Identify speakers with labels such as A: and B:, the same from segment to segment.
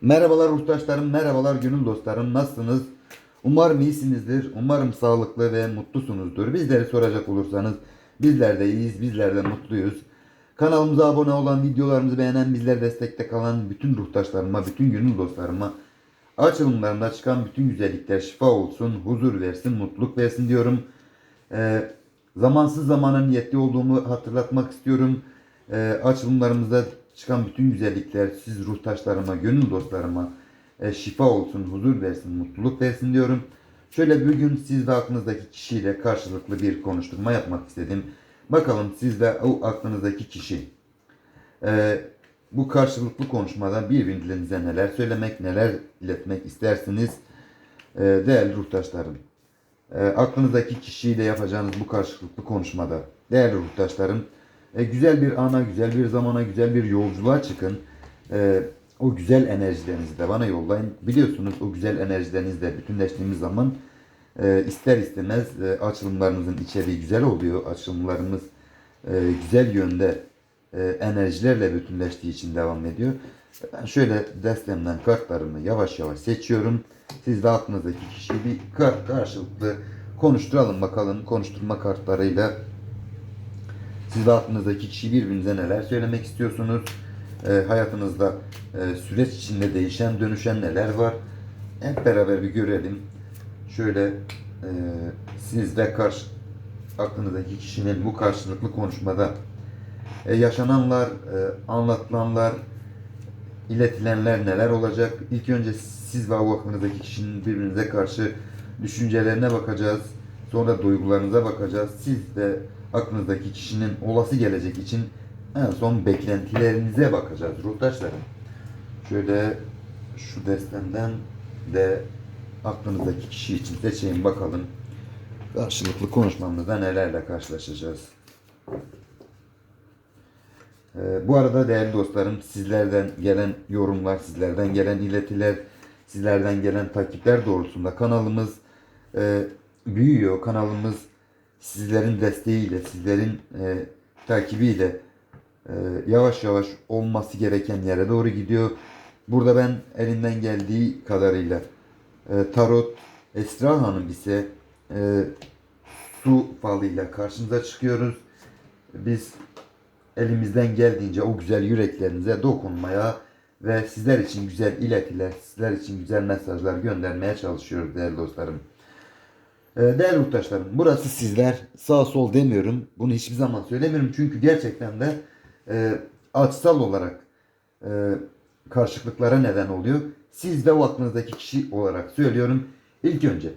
A: Merhabalar ruhtaşlarım, merhabalar gönül dostlarım. Nasılsınız? Umarım iyisinizdir. Umarım sağlıklı ve mutlusunuzdur. Bizleri soracak olursanız bizler de iyiyiz, bizler de mutluyuz. Kanalımıza abone olan, videolarımızı beğenen, bizlere destekte kalan bütün ruhtaşlarıma, bütün gönül dostlarıma açılımlarında çıkan bütün güzellikler şifa olsun, huzur versin, mutluluk versin diyorum. Ee, zamansız zamana niyetli olduğumu hatırlatmak istiyorum. Ee, açılımlarımızda çıkan bütün güzellikler siz ruhtaşlarıma, gönül dostlarıma e, şifa olsun, huzur versin, mutluluk versin diyorum. Şöyle bugün siz ve aklınızdaki kişiyle karşılıklı bir konuşturma yapmak istedim. Bakalım siz ve o aklınızdaki kişi e, bu karşılıklı konuşmada birbirinize neler söylemek, neler iletmek istersiniz e, değerli ruhtaşlarım. E, aklınızdaki kişiyle yapacağınız bu karşılıklı konuşmada değerli ruhtaşlarım e, güzel bir ana, güzel bir zamana, güzel bir yolculuğa çıkın. E, o güzel enerjilerinizi de bana yollayın. Biliyorsunuz o güzel enerjilerinizle bütünleştiğimiz zaman e, ister istemez e, açılımlarımızın içeriği güzel oluyor. Açılımlarımız e, güzel yönde e, enerjilerle bütünleştiği için devam ediyor. Ben şöyle destemden kartlarımı yavaş yavaş seçiyorum. Siz de aklınızdaki kişiyi bir kart karşılıklı konuşturalım bakalım. Konuşturma kartlarıyla siz de aklınızdaki kişi birbirinize neler söylemek istiyorsunuz? Ee, hayatınızda e, süreç içinde değişen, dönüşen neler var? Hep beraber bir görelim. Şöyle e, sizle karşı aklınızdaki kişinin bu karşılıklı konuşmada e, yaşananlar, e, anlatılanlar, iletilenler neler olacak? İlk önce siz ve o aklınızdaki kişinin birbirinize karşı düşüncelerine bakacağız. Sonra duygularınıza bakacağız. Siz de aklınızdaki kişinin olası gelecek için en son beklentilerinize bakacağız ruhtaşlarım. Şöyle şu destemden de aklınızdaki kişi için seçeyim bakalım. Karşılıklı konuşmamızda nelerle karşılaşacağız. Ee, bu arada değerli dostlarım sizlerden gelen yorumlar, sizlerden gelen iletiler, sizlerden gelen takipler doğrultusunda kanalımız e, büyüyor. Kanalımız sizlerin desteğiyle, sizlerin e, takibiyle e, yavaş yavaş olması gereken yere doğru gidiyor. Burada ben elinden geldiği kadarıyla e, Tarot Esra Hanım ise e, su falıyla karşınıza çıkıyoruz. Biz elimizden geldiğince o güzel yüreklerinize dokunmaya ve sizler için güzel iletiler, sizler için güzel mesajlar göndermeye çalışıyoruz değerli dostlarım. Ee, Değerli yurttaşlarım, burası sizler. Sağ sol demiyorum. Bunu hiçbir zaman söylemiyorum. Çünkü gerçekten de e, açsal olarak e, karşılıklara neden oluyor. Siz de o aklınızdaki kişi olarak söylüyorum. İlk önce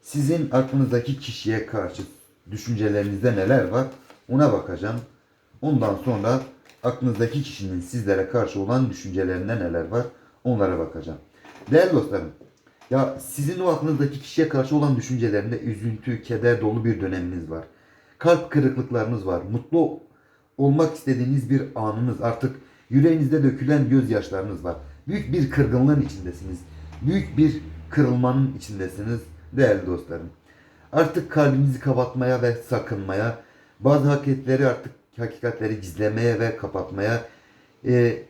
A: sizin aklınızdaki kişiye karşı düşüncelerinizde neler var ona bakacağım. Ondan sonra aklınızdaki kişinin sizlere karşı olan düşüncelerinde neler var onlara bakacağım. Değerli dostlarım, ya sizin o aklınızdaki kişiye karşı olan düşüncelerinde üzüntü, keder dolu bir döneminiz var. Kalp kırıklıklarınız var. Mutlu olmak istediğiniz bir anınız artık yüreğinizde dökülen gözyaşlarınız var. Büyük bir kırgınlığın içindesiniz. Büyük bir kırılmanın içindesiniz değerli dostlarım. Artık kalbinizi kapatmaya ve sakınmaya, bazı hakikatleri artık hakikatleri gizlemeye ve kapatmaya, e,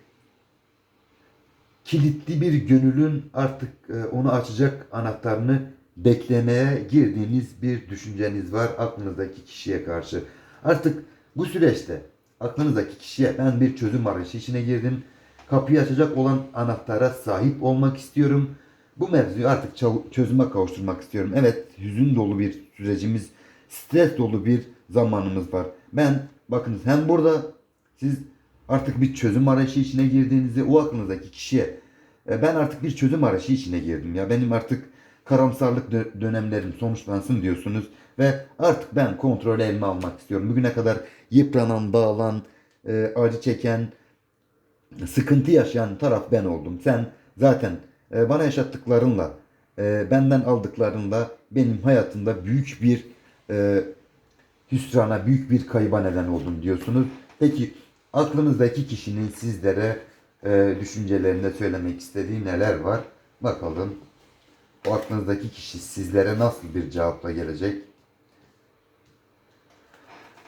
A: kilitli bir gönülün artık e, onu açacak anahtarını beklemeye girdiğiniz bir düşünceniz var aklınızdaki kişiye karşı. Artık bu süreçte aklınızdaki kişiye ben bir çözüm arayışı içine girdim. Kapıyı açacak olan anahtara sahip olmak istiyorum. Bu mevzuyu artık çözüme kavuşturmak istiyorum. Evet hüzün dolu bir sürecimiz, stres dolu bir zamanımız var. Ben bakınız hem burada siz artık bir çözüm arayışı içine girdiğinizi o aklınızdaki kişiye ben artık bir çözüm arayışı içine girdim ya benim artık karamsarlık dö- dönemlerim sonuçlansın diyorsunuz ve artık ben kontrolü elime almak istiyorum. Bugüne kadar yıpranan, bağlan, e, acı çeken, sıkıntı yaşayan taraf ben oldum. Sen zaten e, bana yaşattıklarınla, e, benden aldıklarınla benim hayatımda büyük bir e, hüsrana, büyük bir kayıba neden oldum diyorsunuz. Peki aklınızdaki kişinin sizlere e, düşüncelerinde söylemek istediği neler var? Bakalım. O aklınızdaki kişi sizlere nasıl bir cevapla gelecek?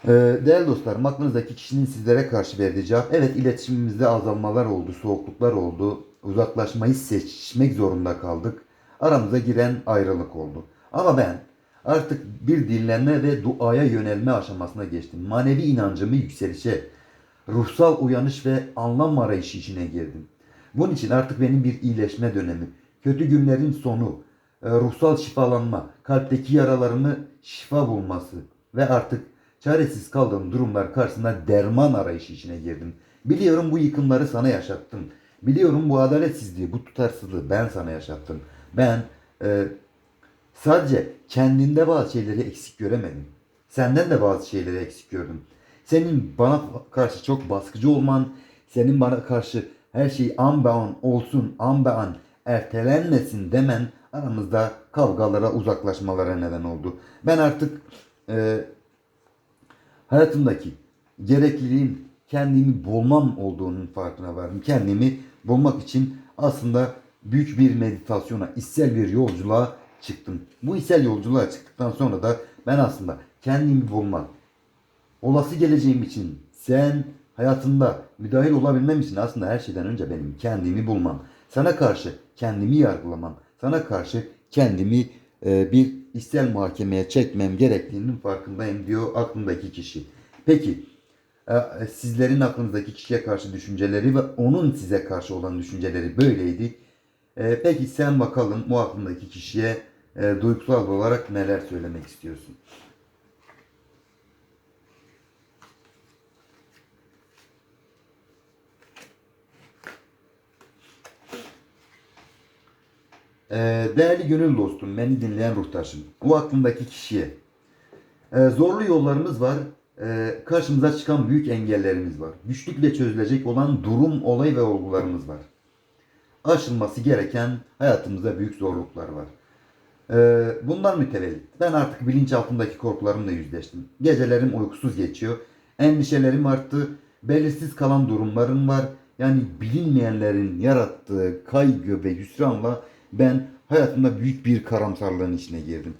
A: Ee, değerli dostlarım aklınızdaki kişinin sizlere karşı verdiği cevap evet iletişimimizde azalmalar oldu, soğukluklar oldu, uzaklaşmayı seçmek zorunda kaldık. Aramıza giren ayrılık oldu. Ama ben artık bir dinlenme ve duaya yönelme aşamasına geçtim. Manevi inancımı yükselişe, ruhsal uyanış ve anlam arayışı içine girdim. Bunun için artık benim bir iyileşme dönemi, kötü günlerin sonu, e, ruhsal şifalanma, kalpteki yaralarımı şifa bulması ve artık çaresiz kaldığım durumlar karşısında derman arayışı içine girdim. Biliyorum bu yıkımları sana yaşattım. Biliyorum bu adaletsizliği, bu tutarsızlığı ben sana yaşattım. Ben e, sadece kendinde bazı şeyleri eksik göremedim. Senden de bazı şeyleri eksik gördüm. Senin bana karşı çok baskıcı olman, senin bana karşı her şey an be an olsun, an be an ertelenmesin demen aramızda kavgalara, uzaklaşmalara neden oldu. Ben artık e, hayatımdaki gerekliliğin kendimi bulmam olduğunun farkına vardım. Kendimi bulmak için aslında büyük bir meditasyona, içsel bir yolculuğa çıktım. Bu içsel yolculuğa çıktıktan sonra da ben aslında kendimi bulmak, olası geleceğim için sen hayatında müdahil olabilmem için aslında her şeyden önce benim kendimi bulmam. Sana karşı kendimi yargılamam. Sana karşı kendimi e, bir içsel muhakemeye çekmem gerektiğinin farkındayım diyor aklındaki kişi. Peki e, sizlerin aklınızdaki kişiye karşı düşünceleri ve onun size karşı olan düşünceleri böyleydi. E, peki sen bakalım o aklındaki kişiye e, duygusal olarak neler söylemek istiyorsun? Değerli gönül dostum, beni dinleyen ruhtaşım, o aklındaki kişiye e, zorlu yollarımız var, e, karşımıza çıkan büyük engellerimiz var, güçlükle çözülecek olan durum, olay ve olgularımız var. Aşılması gereken hayatımızda büyük zorluklar var. Bundan mütevellit ben artık bilinçaltındaki korkularımla yüzleştim. Gecelerim uykusuz geçiyor, endişelerim arttı, belirsiz kalan durumlarım var. Yani bilinmeyenlerin yarattığı kaygı ve hüsranla ben hayatımda büyük bir karamsarlığın içine girdim.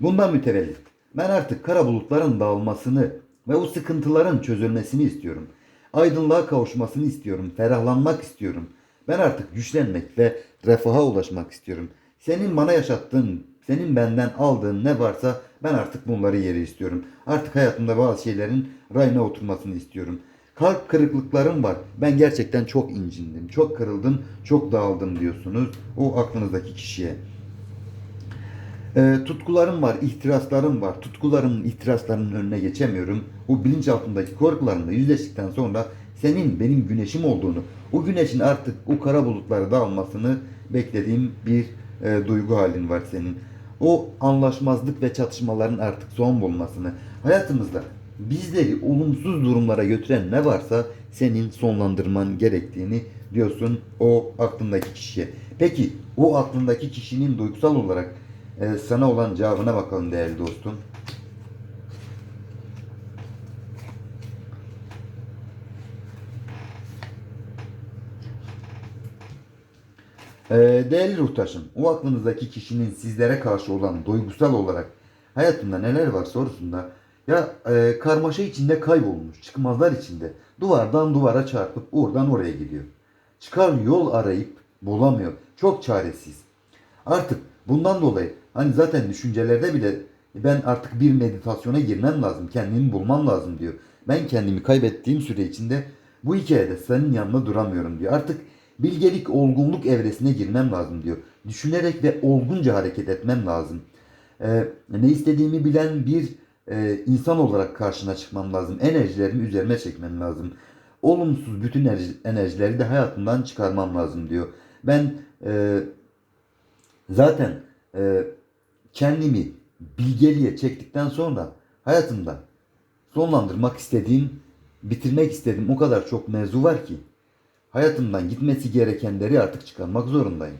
A: Bundan mütevellit ben artık kara bulutların dağılmasını ve o sıkıntıların çözülmesini istiyorum. Aydınlığa kavuşmasını istiyorum. Ferahlanmak istiyorum. Ben artık güçlenmek ve refaha ulaşmak istiyorum. Senin bana yaşattığın, senin benden aldığın ne varsa ben artık bunları yeri istiyorum. Artık hayatımda bazı şeylerin rayına oturmasını istiyorum. Kalp kırıklıklarım var. Ben gerçekten çok incindim, çok kırıldım, çok dağıldım diyorsunuz o aklınızdaki kişiye. E, tutkularım var, ihtiraslarım var. Tutkularımın, ihtiraslarının önüne geçemiyorum. O bilinçaltındaki korkularımla yüzleştikten sonra senin benim güneşim olduğunu, o güneşin artık o kara bulutları dağılmasını beklediğim bir e, duygu halin var senin. O anlaşmazlık ve çatışmaların artık son bulmasını, hayatımızda bizleri olumsuz durumlara götüren ne varsa senin sonlandırman gerektiğini diyorsun o aklındaki kişiye. Peki o aklındaki kişinin duygusal olarak e, sana olan cevabına bakalım değerli dostum. E, değerli ruhtaşım, o aklınızdaki kişinin sizlere karşı olan duygusal olarak hayatında neler var sorusunda ya e, karmaşa içinde kaybolmuş, çıkmazlar içinde duvardan duvara çarpıp oradan oraya gidiyor. Çıkar yol arayıp bulamıyor. Çok çaresiz. Artık bundan dolayı hani zaten düşüncelerde bile ben artık bir meditasyona girmem lazım. Kendimi bulmam lazım diyor. Ben kendimi kaybettiğim süre içinde bu hikayede senin yanında duramıyorum diyor. Artık bilgelik, olgunluk evresine girmem lazım diyor. Düşünerek ve olgunca hareket etmem lazım. Ee, ne istediğimi bilen bir e, insan olarak karşına çıkmam lazım. Enerjilerimi üzerime çekmem lazım. Olumsuz bütün enerji- enerjileri de hayatımdan çıkarmam lazım diyor. Ben e, zaten e, kendimi bilgeliğe çektikten sonra hayatımda sonlandırmak istediğim, bitirmek istediğim o kadar çok mevzu var ki hayatımdan gitmesi gerekenleri artık çıkarmak zorundayım.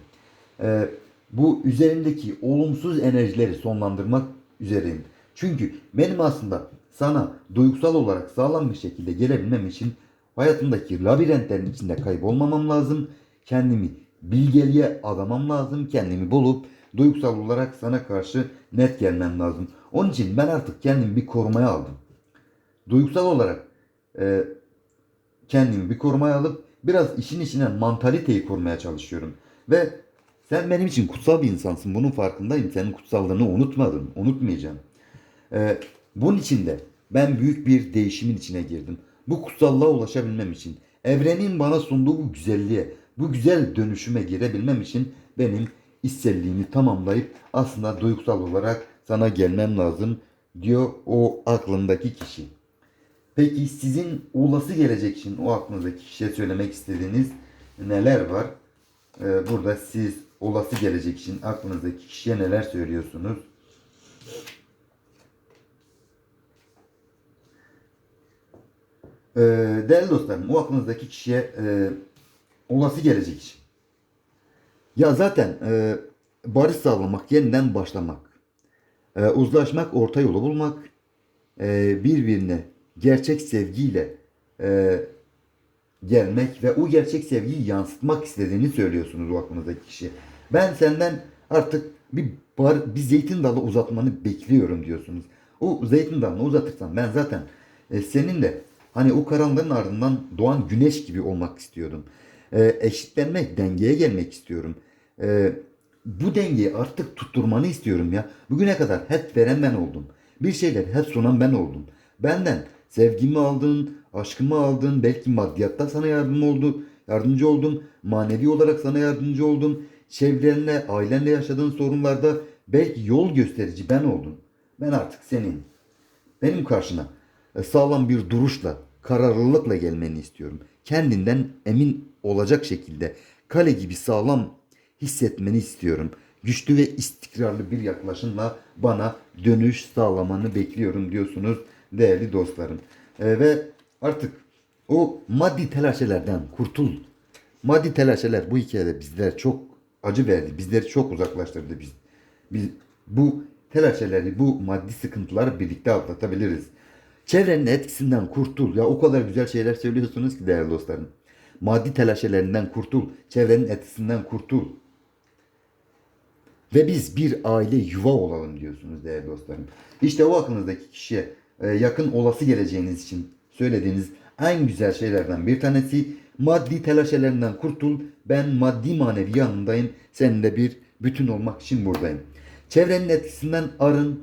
A: Ee, bu üzerimdeki olumsuz enerjileri sonlandırmak üzereyim. Çünkü benim aslında sana duygusal olarak sağlam bir şekilde gelebilmem için hayatımdaki labirentlerin içinde kaybolmamam lazım. Kendimi bilgeliğe adamam lazım. Kendimi bulup duygusal olarak sana karşı net gelmem lazım. Onun için ben artık kendimi bir korumaya aldım. duygusal olarak e, kendimi bir korumaya alıp biraz işin içine mantaliteyi korumaya çalışıyorum. Ve sen benim için kutsal bir insansın. Bunun farkındayım. Senin kutsallığını unutmadım. Unutmayacağım. Ee, bunun için de ben büyük bir değişimin içine girdim. Bu kutsallığa ulaşabilmem için, evrenin bana sunduğu bu güzelliğe, bu güzel dönüşüme girebilmem için benim içselliğimi tamamlayıp aslında duygusal olarak sana gelmem lazım diyor o aklındaki kişi. Peki sizin olası gelecek için o aklınızdaki kişiye söylemek istediğiniz neler var? Ee, burada siz olası gelecek için aklınızdaki kişiye neler söylüyorsunuz? Ee, değerli dostlarım, o aklınızdaki kişiye e, olası gelecek için. Ya zaten e, barış sağlamak, yeniden başlamak, e, uzlaşmak, orta yolu bulmak, e, birbirine gerçek sevgiyle e, gelmek ve o gerçek sevgiyi yansıtmak istediğini söylüyorsunuz o aklınızdaki kişi. Ben senden artık bir bar, bir zeytin dalı uzatmanı bekliyorum diyorsunuz. O zeytin dalını uzatırsan ben zaten e, seninle hani o karanlığın ardından doğan güneş gibi olmak istiyordum. E, eşitlenmek, dengeye gelmek istiyorum. E, bu dengeyi artık tutturmanı istiyorum ya. Bugüne kadar hep veren ben oldum. Bir şeyler hep sunan ben oldum. Benden sevgimi aldın, aşkımı aldın, belki maddiyatta sana yardım oldu, yardımcı oldum, manevi olarak sana yardımcı oldum. Çevrenle, ailenle yaşadığın sorunlarda belki yol gösterici ben oldum. Ben artık senin, benim karşına sağlam bir duruşla, kararlılıkla gelmeni istiyorum. Kendinden emin olacak şekilde kale gibi sağlam hissetmeni istiyorum. Güçlü ve istikrarlı bir yaklaşımla bana dönüş sağlamanı bekliyorum diyorsunuz değerli dostlarım. E, ve artık o maddi telaşelerden kurtul. Maddi telaşeler bu hikayede bizler çok acı verdi. Bizleri çok uzaklaştırdı. Biz, biz bu telaşeleri, bu maddi sıkıntıları birlikte atlatabiliriz. Çevrenin etkisinden kurtul. Ya o kadar güzel şeyler söylüyorsunuz ki değerli dostlarım. Maddi telaşelerinden kurtul. Çevrenin etkisinden kurtul. Ve biz bir aile yuva olalım diyorsunuz değerli dostlarım. İşte o aklınızdaki kişiye e, yakın olası geleceğiniz için söylediğiniz en güzel şeylerden bir tanesi maddi telaşelerinden kurtul. Ben maddi manevi yanındayım. Seninle bir bütün olmak için buradayım. Çevrenin etkisinden arın.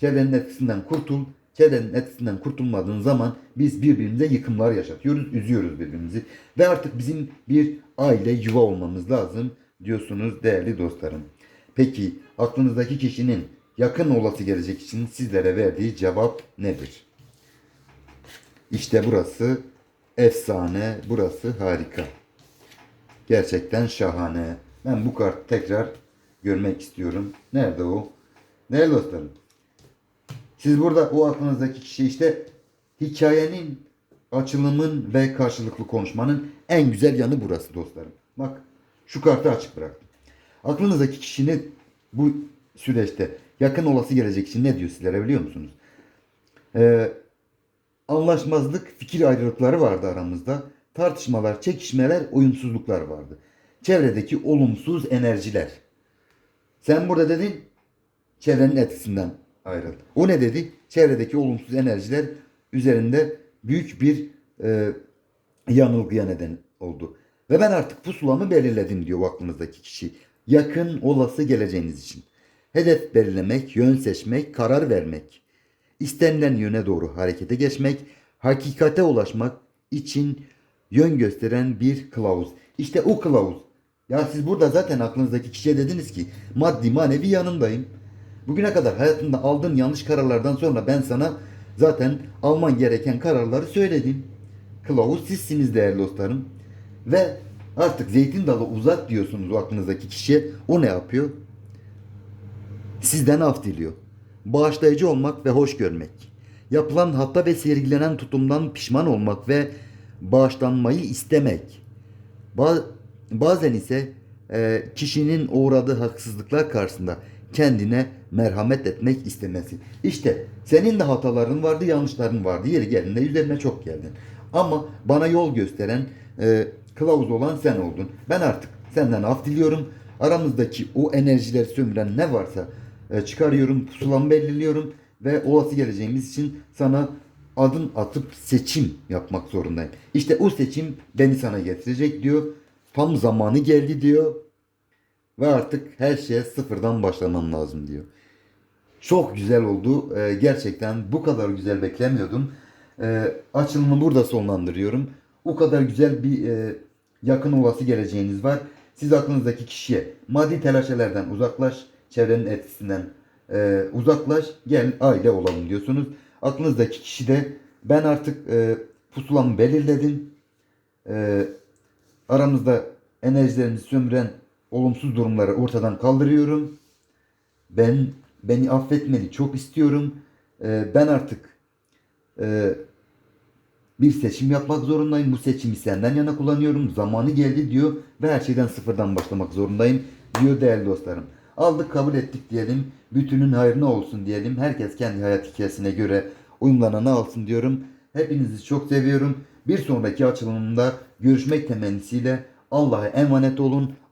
A: Çevrenin etkisinden kurtul. Çevrenin etkisinden kurtulmadığın zaman biz birbirimize yıkımlar yaşatıyoruz, üzüyoruz birbirimizi. Ve artık bizim bir aile, yuva olmamız lazım diyorsunuz değerli dostlarım. Peki aklınızdaki kişinin yakın olası gelecek için sizlere verdiği cevap nedir? İşte burası efsane, burası harika. Gerçekten şahane. Ben bu kartı tekrar görmek istiyorum. Nerede o? Değerli dostlarım. Siz burada o aklınızdaki kişi işte hikayenin, açılımın ve karşılıklı konuşmanın en güzel yanı burası dostlarım. Bak şu kartı açık bıraktım. Aklınızdaki kişinin bu süreçte yakın olası gelecek için ne diyor sizlere biliyor musunuz? Ee, anlaşmazlık, fikir ayrılıkları vardı aramızda. Tartışmalar, çekişmeler, uyumsuzluklar vardı. Çevredeki olumsuz enerjiler. Sen burada dedin çevrenin etkisinden ayrıl. O ne dedi? Çevredeki olumsuz enerjiler üzerinde büyük bir e, yanılgıya neden oldu. Ve ben artık pusulamı belirledim diyor aklınızdaki kişi. Yakın olası geleceğiniz için. Hedef belirlemek, yön seçmek, karar vermek. İstenilen yöne doğru harekete geçmek, hakikate ulaşmak için yön gösteren bir kılavuz. İşte o kılavuz. Ya siz burada zaten aklınızdaki kişiye dediniz ki maddi manevi yanındayım. Bugüne kadar hayatında aldığın yanlış kararlardan sonra ben sana zaten alman gereken kararları söyledim. Kılavuz sizsiniz değerli dostlarım. Ve artık zeytin dalı uzat diyorsunuz o aklınızdaki kişiye. O ne yapıyor? Sizden af diliyor. Bağışlayıcı olmak ve hoş görmek. Yapılan hatta ve sergilenen tutumdan pişman olmak ve bağışlanmayı istemek. Ba- bazen ise e, kişinin uğradığı haksızlıklar karşısında kendine merhamet etmek istemesi. İşte senin de hataların vardı, yanlışların vardı. Yeri geldiğinde üzerine çok geldin. Ama bana yol gösteren, e, kılavuz olan sen oldun. Ben artık senden af diliyorum. Aramızdaki o enerjileri sömüren ne varsa e, çıkarıyorum, pusulamı belirliyorum ve olası geleceğimiz için sana adım atıp seçim yapmak zorundayım. İşte o seçim beni sana getirecek diyor. Tam zamanı geldi diyor. Ve artık her şeye sıfırdan başlamam lazım diyor. Çok güzel oldu. Ee, gerçekten bu kadar güzel beklemiyordum. Ee, açılımı burada sonlandırıyorum. O kadar güzel bir e, yakın olası geleceğiniz var. Siz aklınızdaki kişiye maddi telaşelerden uzaklaş, çevrenin etkisinden e, uzaklaş, gel aile olalım diyorsunuz. Aklınızdaki kişi de ben artık e, pusulamı belirledim. E, aramızda enerjilerimizi sömüren olumsuz durumları ortadan kaldırıyorum. Ben beni affetmeni çok istiyorum. E, ben artık e, bir seçim yapmak zorundayım. Bu seçimi senden yana kullanıyorum. Zamanı geldi diyor ve her şeyden sıfırdan başlamak zorundayım diyor değerli dostlarım. Aldık kabul ettik diyelim. Bütünün hayrına olsun diyelim. Herkes kendi hayat hikayesine göre uyumlananı alsın diyorum. Hepinizi çok seviyorum. Bir sonraki açılımda görüşmek temennisiyle Allah'a emanet olun.